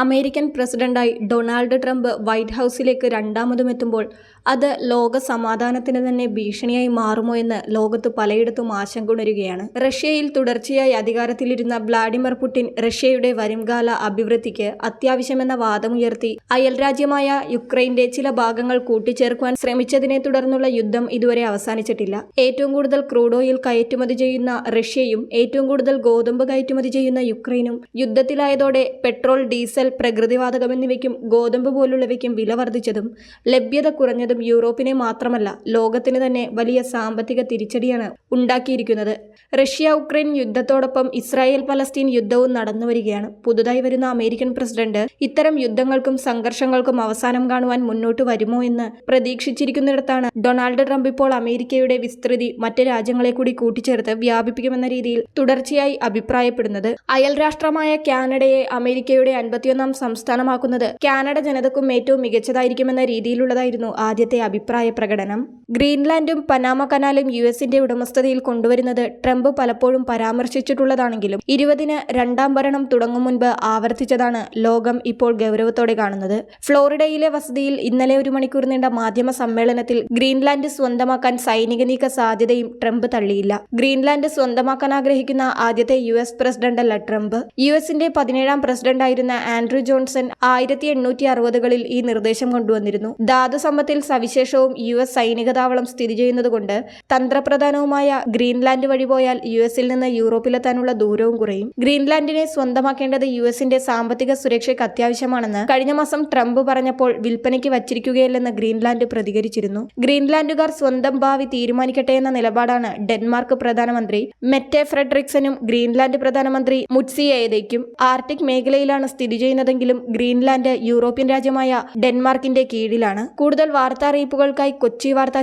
American പ്രസിഡന്റായി Donald Trump white ഹൗസിലേക്ക് രണ്ടാമതും എത്തുമ്പോൾ അത് ലോക സമാധാനത്തിന് തന്നെ ഭീഷണിയായി മാറുമോ എന്ന് ലോകത്ത് പലയിടത്തും ആശങ്ക ഉണരുകയാണ് റഷ്യയിൽ തുടർച്ചയായി അധികാരത്തിലിരുന്ന വ്ളാഡിമിർ പുടിൻ റഷ്യയുടെ വരുംകാല അഭിവൃദ്ധിക്ക് അത്യാവശ്യമെന്ന വാദമുയർത്തി അയൽ രാജ്യമായ യുക്രൈന്റെ ചില ഭാഗങ്ങൾ കൂട്ടിച്ചേർക്കുവാൻ ശ്രമിച്ചതിനെ തുടർന്നുള്ള യുദ്ധം ഇതുവരെ അവസാനിച്ചിട്ടില്ല. ഏറ്റവും കൂടുതൽ ക്രൂഡ് ഓയിൽ കയറ്റുമതി ചെയ്യുന്ന റഷ്യയും ഏറ്റവും കൂടുതൽ ഗോതമ്പ് കയറ്റുമതി ചെയ്യുന്ന യുക്രൈനും യുദ്ധത്തിലായതോടെ പെട്രോൾ ഡീസൽ പ്രകൃതിവാതകം എന്നിവയ്ക്കും ഗോതമ്പ് പോലുള്ളവയ്ക്കും വില വർദ്ധിച്ചതും ലഭ്യത കുറഞ്ഞതും യൂറോപ്പിനെ മാത്രമല്ല ലോകത്തിന് തന്നെ വലിയ സാമ്പത്തിക തിരിച്ചടിയാണ് ഉണ്ടാക്കിയിരിക്കുന്നത്. റഷ്യ ഉക്രൈൻ യുദ്ധത്തോടൊപ്പം ഇസ്രായേൽ പലസ്തീൻ യുദ്ധവും നടന്നു വരികയാണ്. പുതുതായി വരുന്ന അമേരിക്കൻ പ്രസിഡന്റ് ഇത്തരം യുദ്ധങ്ങൾക്കും സംഘർഷങ്ങൾക്കും അവസാനം കാണുവാൻ മുന്നോട്ട് വരുമോ എന്ന് പ്രതീക്ഷിച്ചിരിക്കുന്നിടത്താണ് ഡൊണാൾഡ് ട്രംപ് ഇപ്പോൾ അമേരിക്കയുടെ വിസ്തൃതി മറ്റ് രാജ്യങ്ങളെ കൂടി കൂട്ടിച്ചേർത്ത് വ്യാപിപ്പിക്കുമെന്ന രീതിയിൽ തുടർച്ചയായി അഭിപ്രായപ്പെടുന്നത്. അയൽ രാഷ്ട്രമായ കാനഡയെ അമേരിക്കയുടെ അൻപത്തിയൊന്നാം സംസ്ഥാനമാക്കുന്നത് കാനഡ ജനതക്കും ഏറ്റവും മികച്ചതായിരിക്കുമെന്ന രീതിയിലുള്ളതായിരുന്നു ആദ്യത്തെ അഭിപ്രായ പ്രകടനം. ഗ്രീൻലാൻഡും പനാമ കനാലും യു എസിന്റെ ഉടമസ്ഥതയിൽ കൊണ്ടുവരുന്നത് ട്രംപ് പലപ്പോഴും പരാമർശിച്ചിട്ടുള്ളതാണെങ്കിലും ഇരുപതിന് രണ്ടാം ഭരണം തുടങ്ങും മുൻപ് ആവർത്തിച്ചതാണ് ലോകം ഇപ്പോൾ ഗൗരവത്തോടെ കാണുന്നത്. ഫ്ലോറിഡയിലെ വസതിയിൽ ഇന്നലെ ഒരു മണിക്കൂർ നീണ്ട മാധ്യമ സമ്മേളനത്തിൽ ഗ്രീൻലാൻഡ് സ്വന്തമാക്കാൻ സൈനിക നീക്ക സാധ്യതയും ട്രംപ് തള്ളിയില്ല. ഗ്രീൻലാൻഡ് സ്വന്തമാക്കാൻ ആഗ്രഹിക്കുന്ന ആദ്യത്തെ യു എസ് പ്രസിഡന്റല്ല ട്രംപ്. യു എസിന്റെ പതിനേഴാം പ്രസിഡന്റായിരുന്ന ആൻഡ്രൂ ജോൺസൺ ആയിരത്തി എണ്ണൂറ്റി അറുപതുകളിൽ ഈ നിർദ്ദേശം കൊണ്ടുവന്നിരുന്നു. ധാതു സമ്പത്തിൽ സവിശേഷവും യു എസ് സൈനിക താവളം സ്ഥിതി ചെയ്യുന്നതുകൊണ്ട് തന്ത്രപ്രധാനവുമായ ഗ്രീൻലാൻഡ് വഴി പോയാൽ യു എസിൽ നിന്ന് യൂറോപ്പിലെത്താനുള്ള ദൂരവും കുറയും. ഗ്രീൻലാൻഡിനെ സ്വന്തമാക്കേണ്ടത് യു എസിന്റെ സാമ്പത്തിക സുരക്ഷയ്ക്ക് അത്യാവശ്യമാണെന്ന് കഴിഞ്ഞ മാസം ട്രംപ് പറഞ്ഞപ്പോൾ വിൽപ്പനയ്ക്ക് വച്ചിരിക്കുകയില്ലെന്ന് ഗ്രീൻലാൻഡ് പ്രതികരിച്ചിരുന്നു. ഗ്രീൻലാൻഡുകാർ സ്വന്തം ഭാവി തീരുമാനിക്കട്ടെ എന്ന നിലപാടാണ് ഡെൻമാർക്ക് പ്രധാനമന്ത്രി മെറ്റെ ഫ്രെഡറിക്സനും ഗ്രീൻലാൻഡ് പ്രധാനമന്ത്രി മുട്സിയേതയ്ക്കും ആർട്ടിക് മേഖലയിലാണ് സ്ഥിതി ചെയ്യുന്നതെങ്കിലും ഗ്രീൻലാൻഡ് യൂറോപ്യൻ രാജ്യമായ ഡെൻമാർക്കിന്റെ കീഴിലാണ്. കൂടുതൽ വാർത്താ അറിയിപ്പുകൾക്കായി കൊച്ചി വാർത്താ